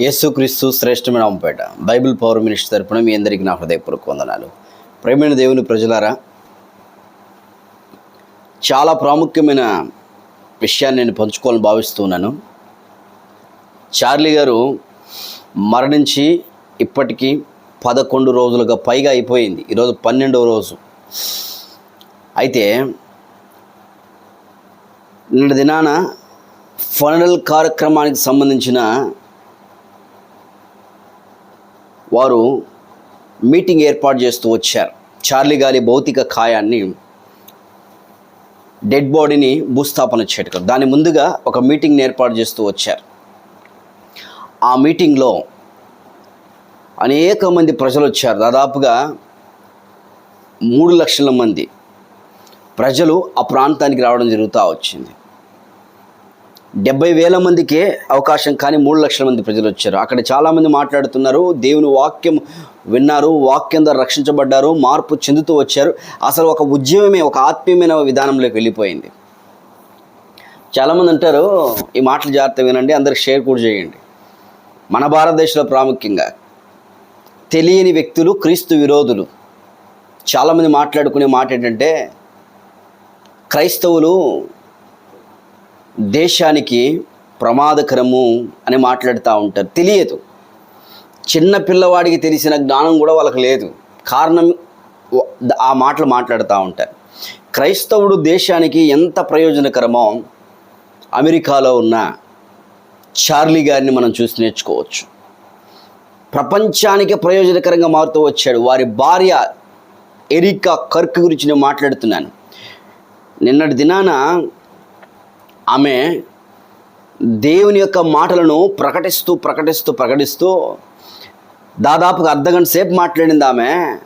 యేసుక్రీస్తు శ్రేష్టమైన అంపేట. Bible power minister తరపున మీ అందరికీ నా హృదయపూర్వక వందనాలు. ప్రేమైన దేవుని ప్రజలారా చాలా ప్రాముఖ్యమైన విషయాన్ని నేను పంచుకోవాలని భావిస్తున్నాను చార్లీ గారు మరణించి ఇప్పటికీ పదకొండు రోజులుగా పైగా అయిపోయింది. ఈరోజు పన్నెండవ రోజు. అయితే నిన్న దినాన ఫనరల్ కార్యక్రమానికి సంబంధించిన వారు మీటింగ్ ఏర్పాటు చేస్తూ వచ్చారు. చార్లీ గాలి భౌతిక కాయాన్ని డెడ్ బాడీని భూస్థాపన చేయటం. దాని ముందుగా ఒక మీటింగ్ని ఏర్పాటు చేస్తూ వచ్చారు. ఆ మీటింగ్లో అనేక మంది ప్రజలు వచ్చారు. దాదాపుగా మూడు లక్షల మంది ప్రజలు ఆ ప్రాంతానికి రావడం జరుగుతూ వచ్చింది. డెబ్బై వేల మందికే అవకాశం కానీ మూడు లక్షల మంది ప్రజలు వచ్చారు. అక్కడ చాలామంది మాట్లాడుతున్నారు దేవుని వాక్యం విన్నారు వాక్యం ద్వారా రక్షించబడ్డారు మార్పు చెందుతూ వచ్చారు. అసలు ఒక ఉద్యమమే ఒక ఆత్మీయమైన విధానంలోకి వెళ్ళిపోయింది. చాలామంది అంటారు ఈ మాటలు జాగ్రత్త వినండి అందరికి షేర్ కూడా చేయండి. మన భారతదేశంలో ప్రాముఖ్యంగా తెలియని వ్యక్తులు క్రీస్తు విరోధులు. చాలామంది మాట్లాడుకునే మాట ఏంటంటే క్రైస్తవులు దేశానికి ప్రమాదకరము అని మాట్లాడుతూ ఉంటారు. తెలియదు. చిన్న పిల్లవాడికి తెలిసిన జ్ఞానం కూడా వాళ్ళకి లేదు. కారణం ఆ మాటలు మాట్లాడుతూ ఉంటారు. క్రైస్తవుడు దేశానికి ఎంత ప్రయోజనకరమో అమెరికాలో ఉన్న చార్లీ గారిని మనం చూసి నేర్చుకోవచ్చు. ప్రపంచానికి ప్రయోజనకరంగా మారుతూ వచ్చాడు. వారి భార్య ఎరికా కర్క్ గురించి నేను మాట్లాడుతున్నాను. నిన్నటి దినాన ఆమె దేవుని యొక్క మాటలను ప్రకటిస్తూ ప్రకటిస్తూ ప్రకటిస్తూ దాదాపుగా అర్ధగంట సేపు మాట్లాడింది ఆమె.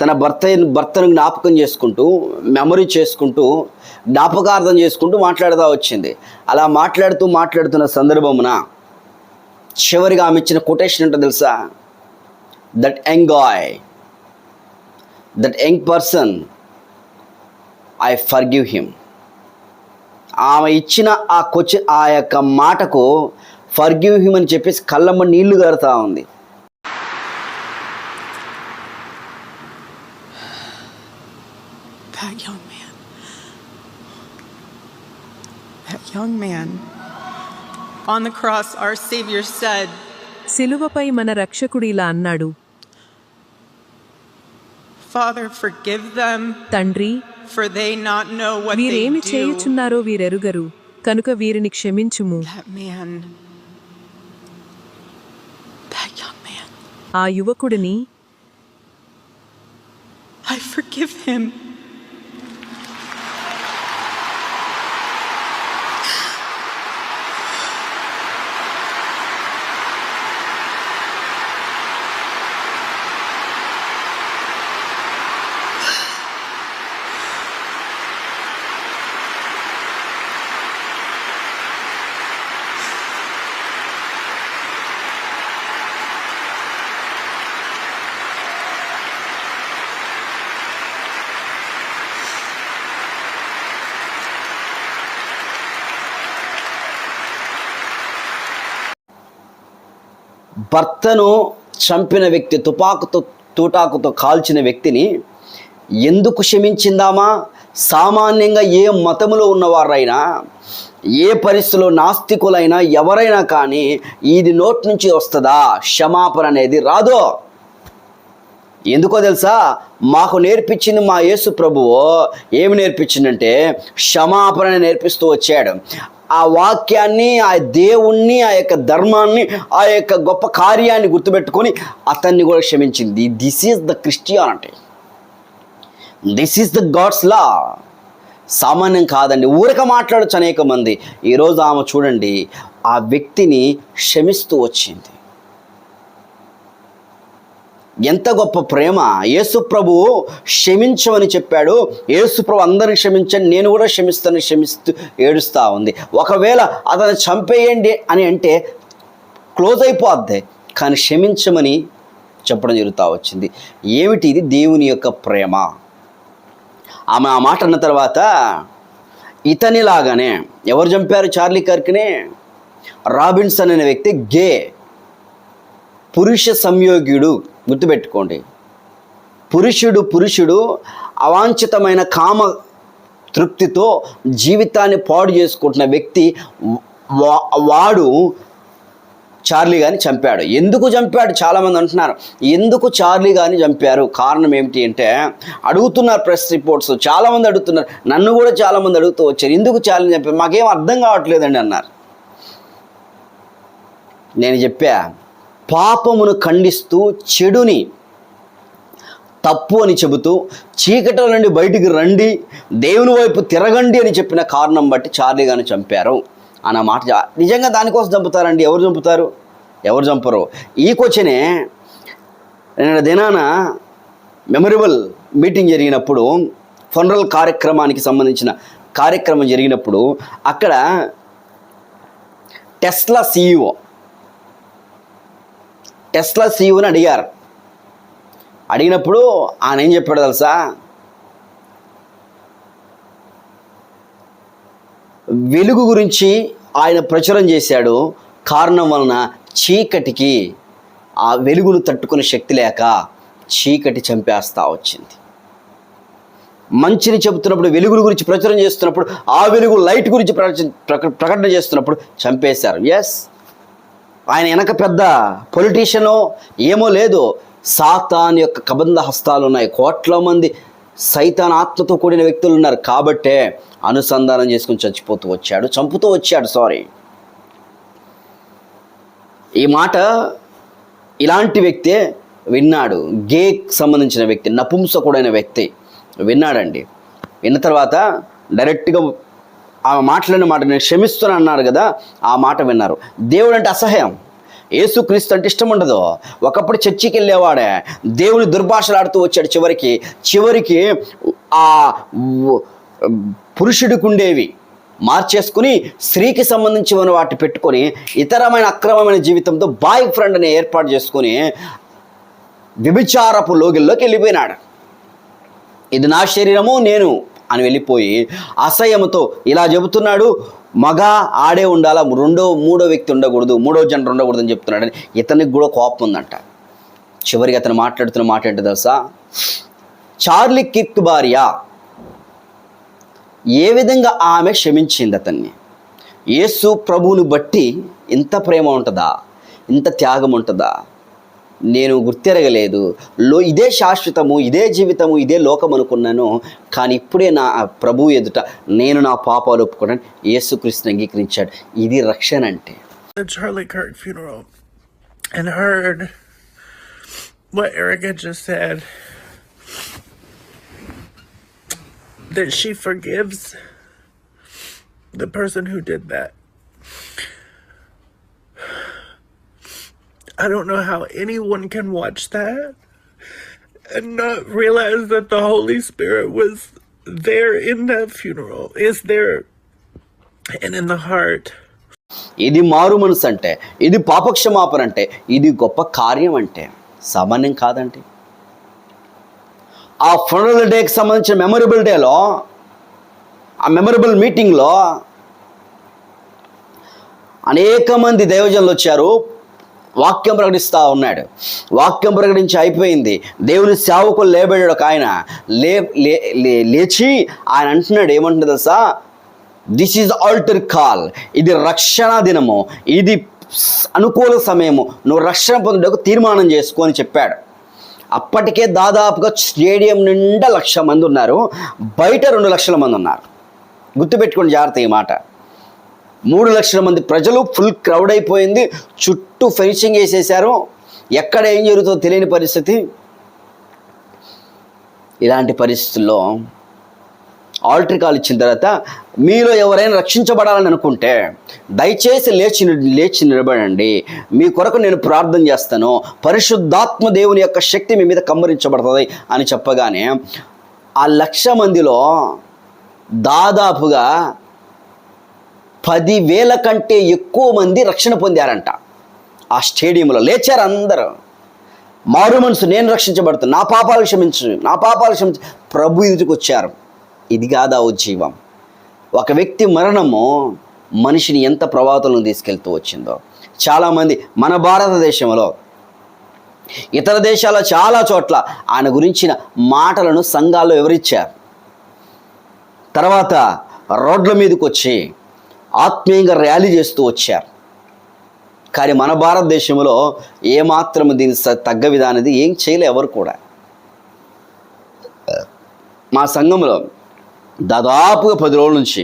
తన భర్త భర్తను జ్ఞాపకం చేసుకుంటూ మెమరీ చేసుకుంటూ జ్ఞాపకార్థం చేసుకుంటూ మాట్లాడుతూ వచ్చింది. అలా మాట్లాడుతూ మాట్లాడుతున్న సందర్భమున చివరిగా ఆమె ఇచ్చిన కొటేషన్ ఏంటో తెలుసా? That young guy that young person I forgive him ఆమె ఇచ్చిన ఆ కొచ్చి ఆ యొక్క మాటకు ఫర్గివ్ హిమ్ అని చెప్పేసి కళ్ళమ్మ నీళ్ళు గారుతా ఉంది. సిలువపై మన రక్షకుడు ఇలా అన్నాడు ఫాదర్ ఫర్ గివ్ దమ్ తండ్రి వీరేమి చేయుచున్నారో వీరెరుగరు. కనుక వీరిని క్షమించుము. ఆ యువకుడిని I forgive him. భర్తను చంపిన వ్యక్తి తుపాకుతో తూటాకుతో కాల్చిన వ్యక్తిని ఎందుకు క్షమించిందామా? సామాన్యంగా ఏ మతములో ఉన్నవారైనా ఏ పరిస్థితిలో నాస్తికులైనా ఎవరైనా కానీ ఇది నోటి నుంచి వస్తుందా? క్షమాపణ అనేది రాదో. ఎందుకో తెలుసా? మాకు నేర్పించింది మా యేసు ప్రభువు. ఏమి నేర్పించిందంటే క్షమాపణ నేర్పిస్తూ వచ్చాడు. ఆ వాక్యాన్ని ఆ దేవుణ్ణి ఆ యొక్క ధర్మాన్ని ఆ యొక్క గొప్ప కార్యాన్ని గుర్తుపెట్టుకొని అతన్ని కూడా క్షమించింది. This is the Christianity this is the God's law సామాన్యం కాదండి. ఊరక మాట్లాడచ్చు అనేక మంది ఈరోజు ఆమె చూడండి ఆ వ్యక్తిని క్షమిస్తూ వచ్చింది. ఎంత గొప్ప ప్రేమ. యేసు ప్రభు క్షమించమని చెప్పాడు. యేసు ప్రభు అందరిని క్షమించండి. నేను కూడా క్షమిస్తాను క్షమిస్తూ ఏడుస్తూ ఉంది. ఒకవేళ అతను చంపేయండి అని అంటే క్లోజ్ అయిపోద్ది. కానీ క్షమించమని చెప్పడం జరుగుతూ వచ్చింది. ఏమిటి ఇది? దేవుని యొక్క ప్రేమ. ఆమె ఆ మాట అన్న తర్వాత ఇతనిలాగానే ఎవరు చంపారు? చార్లీ కర్క్నే? రాబిన్సన్ అనే వ్యక్తి గే. పురుష సంయోగ్యుడు. గుర్తుపెట్టుకోండి. పురుషుడు పురుషుడు అవాంఛితమైన కామ తృప్తితో జీవితాన్ని పాడు చేసుకుంటున్న వ్యక్తి వా- వాడు చార్లీ గాని చంపాడు. ఎందుకు చంపాడు? చాలామంది అంటున్నారు ఎందుకు చార్లీ గాని చంపారు? కారణం ఏమిటి అంటే అడుగుతున్నారు ప్రెస్ రిపోర్ట్స్ చాలామంది అడుగుతున్నారు నన్ను కూడా చాలామంది అడుగుతూ వచ్చారు. ఎందుకు చార్లీ చంపారు? మాకేం అర్థం కావట్లేదండి అన్నారు. నేను చెప్పా పాపమును ఖండిస్తూ చెడుని తప్పు అని చెబుతూ చీకటల నుండి బయటికి రండి దేవుని వైపు తిరగండి అని చెప్పిన కారణం బట్టి చార్లీ గారిని చంపారు. అన్న మాట నిజంగా దానికోసం చంపుతారండి? ఎవరు చంపుతారు? ఎవరు చంపరు? ఈ క్వశ్చనే నిన్న దినాన మెమరబుల్ మీటింగ్ జరిగినప్పుడు ఫనరల్ కార్యక్రమానికి సంబంధించిన కార్యక్రమం జరిగినప్పుడు అక్కడ టెస్లా సీఈఓ టెస్లా సీఈఓని అడిగారు. అడిగినప్పుడు ఆయన ఏం చెప్పాడు తెలుసా? వెలుగు గురించి ఆయన ప్రచురం చేశాడు. కారణం వలన చీకటికి ఆ వెలుగును తట్టుకునే శక్తి లేక చీకటి చంపేస్తా వచ్చింది. మంచిని చెబుతున్నప్పుడు వెలుగుల గురించి ప్రచురం చేస్తున్నప్పుడు ఆ వెలుగు లైట్ గురించి ప్రకటన చేస్తున్నప్పుడు చంపేశారు. ఎస్ ఆయన వెనక పెద్ద పొలిటీషియనో ఏమో లేదు. సాతాన్ యొక్క కబంధ హస్తాలు ఉన్నాయి. కోట్ల మంది సైతాన్ ఆత్మతో కూడిన వ్యక్తులు ఉన్నారు. కాబట్టే అనుసంధానం చేసుకుని చచ్చిపోతూ వచ్చాడు చంపుతూ వచ్చాడు. సారీ ఈ మాట ఇలాంటి వ్యక్తే విన్నాడు. గేక్ సంబంధించిన వ్యక్తి నపుంసకుడైన వ్యక్తి విన్నాడండి. విన్న తర్వాత డైరెక్ట్గా ఆ మాట్లాడిన మాట నేను క్షమిస్తున్నా అన్నారు కదా ఆ మాట విన్నారు. దేవుడు అంటే అసహ్యం యేసుక్రీస్తు అంటే ఇష్టం ఉండదు. ఒకప్పుడు చర్చికి వెళ్ళేవాడే. దేవుని దుర్భాషలాడుతూ వచ్చాడు చివరికి. చివరికి ఆ పురుషుడికి ఉండేవి. మార్చేసుకుని స్త్రీకి సంబంధించిన వాటి పెట్టుకొని ఇతరమైన అక్రమమైన జీవితంతో బాయ్ ఫ్రెండ్ని ఏర్పాటు చేసుకొని వ్యభిచారపు లోగిల్లోకి వెళ్ళిపోయినాడు. ఇది నా శరీరము నేను అని వెళ్ళిపోయి అసహ్యంతో ఇలా చెబుతున్నాడు మగ ఆడే ఉండాలా? రెండో మూడో వ్యక్తి ఉండకూడదు మూడో జనరు ఉండకూడదు అని చెప్తున్నాడని. ఇతనికి కూడా కోపం ఉందంట. చివరికి అతను మాట్లాడుతున్న మాట ఏంటో తెలుసా? చార్లీ కిక్ భార్య ఏ విధంగా ఆమె క్షమించింది అతన్ని? యేసు ప్రభువుని బట్టి ఇంత ప్రేమ ఉంటుందా? ఇంత త్యాగం ఉంటుందా? నేను గుర్తెరగలేదు. లో ఇదే శాశ్వతము ఇదే జీవితము ఇదే లోకం అనుకున్నాను కానీ ఇప్పుడే నా ప్రభు ఎదుట నేను నా పాపాలు ఒప్పుకున్నాను యేసుక్రీస్తుని అంగీకరించాడు. ఇది రక్షణ అంటే. Charlie Kirk funeral and heard what Erica just said that she forgives the person who did that. I don't know how anyone can watch that and not realize that the Holy Spirit was there in that funeral, is there and in the heart. ఇది మారు మనసు అంటే ఇది పాపక్షమాపణ అంటే ఇది గొప్ప కార్యం అంటే సామాన్యం కాదండి ఆ ఫనరల్ డేకి సంబంధించిన మెమొరబుల్ డేలో ఆ మెమొరబుల్ మీటింగ్లో అనేక మంది దైవజనులు వచ్చారు వాక్యం ప్రకటిస్తూ ఉన్నాడు. వాక్యం ప్రకటించి అయిపోయింది. దేవుని సేవకులు లేబడాడు ఒక ఆయన. లే లే- లేచి ఆయన అంటున్నాడు ఏమంటున్నది తెలుసా? దిస్ ఈజ్ ఆల్టర్ కాల్ ఇది రక్షణ దినము. ఇది అనుకూల సమయము. నువ్వు రక్షణ పొందుటకు తీర్మానం చేసుకో అని చెప్పాడు. అప్పటికే దాదాపుగా స్టేడియం నిండా లక్ష మంది ఉన్నారు. బయట రెండు లక్షల మంది ఉన్నారు. గుర్తుపెట్టుకోండి జాగ్రత్త ఈ మాట. మూడు లక్షల మంది ప్రజలు ఫుల్ క్రౌడ్ అయిపోయింది. చుట్టూ చుట్టూ ఫెన్సింగ్ వేసేసారు ఎక్కడ ఏం జరుగుతుందో తెలియని పరిస్థితి. ఇలాంటి పరిస్థితుల్లో ఆల్టరీ కాల్ ఇచ్చిన తర్వాత మీలో ఎవరైనా రక్షించబడాలని అనుకుంటే దయచేసి లేచి లేచి నిలబడండి. మీ కొరకు నేను ప్రార్థన చేస్తాను. పరిశుద్ధాత్మ దేవుని యొక్క శక్తి మీ మీద కమ్మరించబడుతుంది అని చెప్పగానే ఆ లక్ష మందిలో దాదాపుగా పదివేల కంటే ఎక్కువ మంది రక్షణ పొందారంట. ఆ స్టేడియంలో లేచారు అందరూ. మారు మనసు నేను రక్షించబడుతున్నా. నా పాపాలు క్షమించు నా పాపాలు క్షమించు. ప్రభు ఎదుటికి వచ్చారు. ఇది కాదా ఉజ్జీవం ఒక వ్యక్తి మరణము మనిషిని ఎంత ప్రభావితంలో తీసుకెళ్తూ వచ్చిందో. చాలామంది మన భారతదేశంలో ఇతర దేశాల చాలా చోట్ల ఆయన గురించిన మాటలను సంఘాల్లో వివరించారు. తర్వాత రోడ్ల మీదకి వచ్చి ఆత్మీయంగా ర్యాలీ చేస్తూ వచ్చారు. కానీ మన భారతదేశంలో ఏమాత్రం దీని తగ్గ విధానది ఏం చేయలే ఎవరు కూడా. మా సంఘంలో దాదాపుగా పది రోజుల నుంచి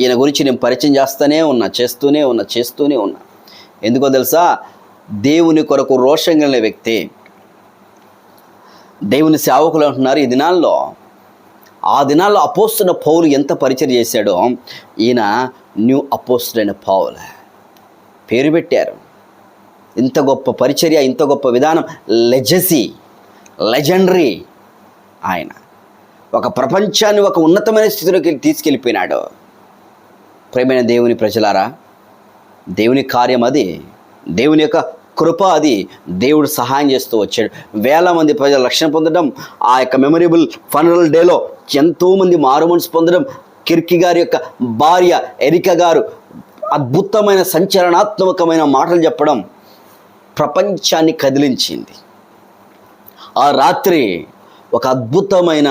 ఈయన గురించి నేను పరిచయం చేస్తూనే ఉన్నా చేస్తూనే ఉన్నా చేస్తూనే ఉన్నా. ఎందుకో తెలుసా? దేవుని కొరకు రోషం కలిగిన వ్యక్తి దేవుని సేవకులు అంటున్నారు ఈ దినాల్లో ఆ దినాల్లో అపోస్తున్న పౌలు ఎంత పరిచయం చేశాడో ఈయన న్యూ అపోస్తుడైన పౌలు. పేరు పెట్టారు. ఇంత గొప్ప పరిచర్య ఇంత గొప్ప విధానం లెజసీ లెజెండరీ ఆయన. ఒక ప్రపంచాన్ని ఒక ఉన్నతమైన స్థితిలోకి తీసుకెళ్ళిపోయినాడు. ప్రేమైన దేవుని ప్రజలారా దేవుని కార్యం అది. దేవుని యొక్క కృప అది. దేవుడు సహాయం చేస్తూ వచ్చాడు. వేల మంది ప్రజలు రక్షణ పొందడం ఆ యొక్క మెమొరబుల్ ఫనరల్ డేలో ఎంతోమంది మారుమనసు పొందడం కిర్కి గారి యొక్క భార్య ఎరిక గారు అద్భుతమైన సంచలనాత్మకమైన మాటలు చెప్పడం ప్రపంచాన్ని కదిలించింది. ఆ రాత్రి ఒక అద్భుతమైన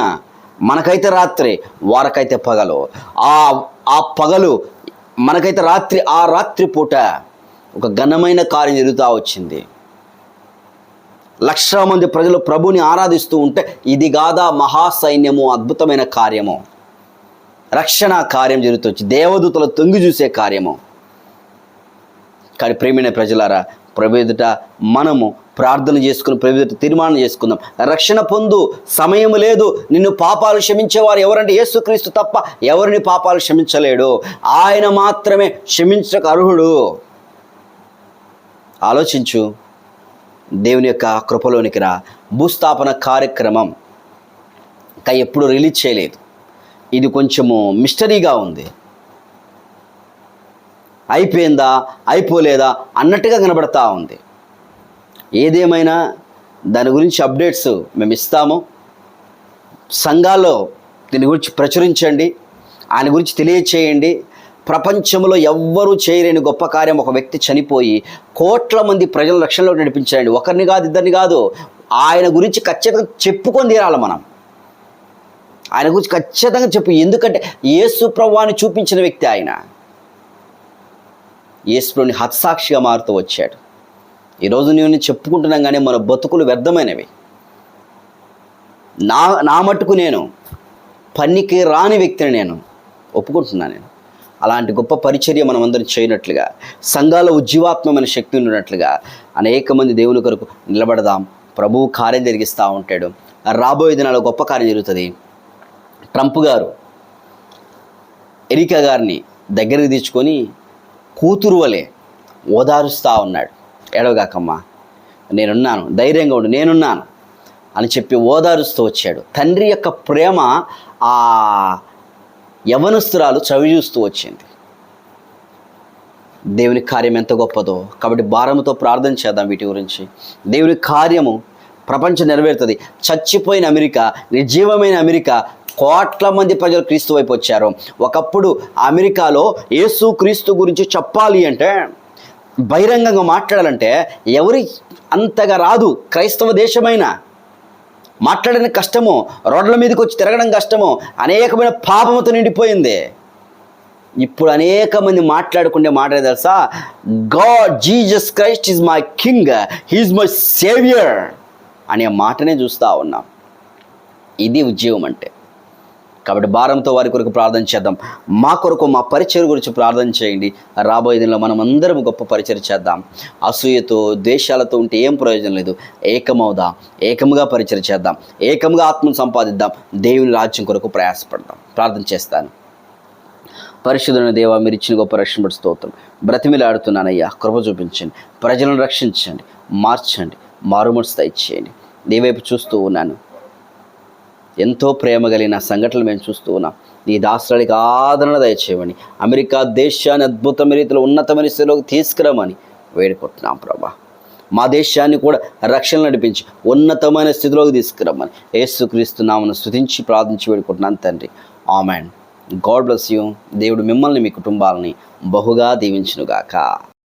మనకైతే రాత్రి వారికైతే పగలు. ఆ ఆ పగలు మనకైతే రాత్రి ఆ రాత్రి పూట ఒక ఘనమైన కార్యం జరుగుతూ వచ్చింది. లక్షల మంది ప్రజలు ప్రభుని ఆరాధిస్తూ ఉంటే ఇది కాదా మహాసైన్యము అద్భుతమైన కార్యము. రక్షణ కార్యం జరుగుతూ వచ్చి దేవదూతలు తొంగి చూసే కార్యము. కానీ ప్రేమైన ప్రజలారా ప్రభు మనము ప్రార్థన చేసుకుని ప్రభుత్వ తీర్మానం చేసుకుందాం. రక్షణ పొందు సమయం లేదు. నిన్ను పాపాలు క్షమించేవారు ఎవరంటే యేసుక్రీస్తు తప్ప ఎవరిని పాపాలు క్షమించలేడు. ఆయన మాత్రమే క్షమించక అర్హుడు. ఆలోచించు. దేవుని యొక్క కృపలోనికి రా. భూస్థాపన కార్యక్రమం ఇంకా ఎప్పుడు రిలీజ్ చేయలేదు. ఇది కొంచెము మిస్టరీగా ఉంది. అయిపోయిందా అయిపోలేదా అన్నట్టుగా కనబడతా ఉంది. ఏదేమైనా దాని గురించి అప్డేట్స్ మేము ఇస్తాము. సంఘాల్లో దీని గురించి ప్రచురించండి. ఆయన గురించి తెలియచేయండి. ప్రపంచంలో ఎవ్వరూ చేయలేని గొప్ప కార్యం ఒక వ్యక్తి చనిపోయి కోట్ల మంది ప్రజల రక్షణలో నడిపించాడండి. ఒకరిని కాదు ఇద్దరిని కాదు. ఆయన గురించి ఖచ్చితంగా చెప్పుకొని తీరాలి మనం. ఆయన గురించి ఖచ్చితంగా చెప్పు. ఎందుకంటే యేసు ప్రభువాన్ని చూపించిన వ్యక్తి ఆయన. యేసుని హత్సాక్షిగా మారుతూ వచ్చాడు. ఈరోజు నేను చెప్పుకుంటున్నాం కానీ మన బతుకులు వ్యర్థమైనవి. నా నా మట్టుకు నేను పనికి రాని వ్యక్తిని నేను ఒప్పుకుంటున్నాను నేను. అలాంటి గొప్ప పరిచర్య మనం అందరం చేయనట్లుగా సంఘాల ఉజ్జీవాత్మమైన శక్తి ఉన్నట్లుగా అనేక మంది దేవుని కొరకు నిలబడదాం ప్రభువు కార్యం జరిగిస్తూ ఉంటాడు. రాబోయే దినాల్లో గొప్ప కార్యం జరుగుతుంది. ట్రంప్ గారు ఎరికా గారిని దగ్గరికి తెచ్చుకొని కూతురు వలె ఓదారుస్తూ ఉన్నాడు. ఏడవగాకమ్మా నేనున్నాను ధైర్యంగా ఉండు నేనున్నాను అని చెప్పి ఓదారుస్తూ వచ్చాడు. తండ్రి యొక్క ప్రేమ ఆ యవనస్తురాలు చవి చూస్తూ వచ్చింది. దేవుని కార్యం ఎంత గొప్పదో. కాబట్టి భారముతో ప్రార్థన చేద్దాం వీటి గురించి. దేవుని కార్యము ప్రపంచం నెరవేరుతుంది. చచ్చిపోయిన అమెరికా నిర్జీవమైన అమెరికా కోట్ల మంది ప్రజలు క్రీస్తు వైపు వచ్చారు. ఒకప్పుడు అమెరికాలో యేసు క్రీస్తు గురించి చెప్పాలి అంటే బహిరంగంగా మాట్లాడాలంటే ఎవరి అంతగా రాదు. క్రైస్తవ దేశమైన మాట్లాడడం కష్టము రోడ్ల మీదకి వచ్చి తిరగడం కష్టము అనేకమైన పాపముతో నిండిపోయింది. ఇప్పుడు అనేక మంది మాట్లాడుకుంటే మాట్లాడే తెలుసా? God Jesus Christ is my king he's my saviour అనే మాటనే చూస్తూ ఉన్నాం. ఇది ఉద్యోగం అంటే. కాబట్టి భారంతో వారి కొరకు ప్రార్థన చేద్దాం. మా కొరకు మా పరిచయం గురించి ప్రార్థన చేయండి. రాబోయే దినంలో మనం అందరం గొప్ప పరిచయం చేద్దాం. అసూయతో ద్వేషాలతో ఉంటే ఏం ప్రయోజనం లేదు. ఏకమవుదాం? ఏకముగా పరిచయం చేద్దాం. ఏకముగా ఆత్మను సంపాదిద్దాం. దేవుని రాజ్యం కొరకు ప్రయాసపడదాం. ప్రార్థన చేస్తాను. పరిశుద్ధుని దేవ మీరు ఇచ్చిన గొప్ప రక్షణ స్తోత్రం. బ్రతిమిలాడుతున్నానయ్యా కృప చూపించండి. ప్రజలను రక్షించండి. మార్చండి. మారుమడుసు ఇచ్చేయండి దేవైపు వైపు చూస్తూ ఉన్నాను. ఎంతో ప్రేమ కలిగిన సంఘటనలు మేము చూస్తూ ఉన్నాం. నీ దాసరాడికి ఆదరణ దయచేయమని అమెరికా దేశాన్ని అద్భుతమైన రీతిలో ఉన్నతమైన స్థితిలోకి తీసుకురామని వేడుకుంటున్నాం ప్రభా. మా దేశాన్ని కూడా రక్షణ నడిపించి ఉన్నతమైన స్థితిలోకి తీసుకురమ్మని యేసుక్రీస్తు నామను స్థుతించి ప్రార్థించి వేడుకుంటున్నాను తండ్రి. ఆమెన్. God bless you. దేవుడు మిమ్మల్ని మీ కుటుంబాలని బహుగా దీవించునుగాక.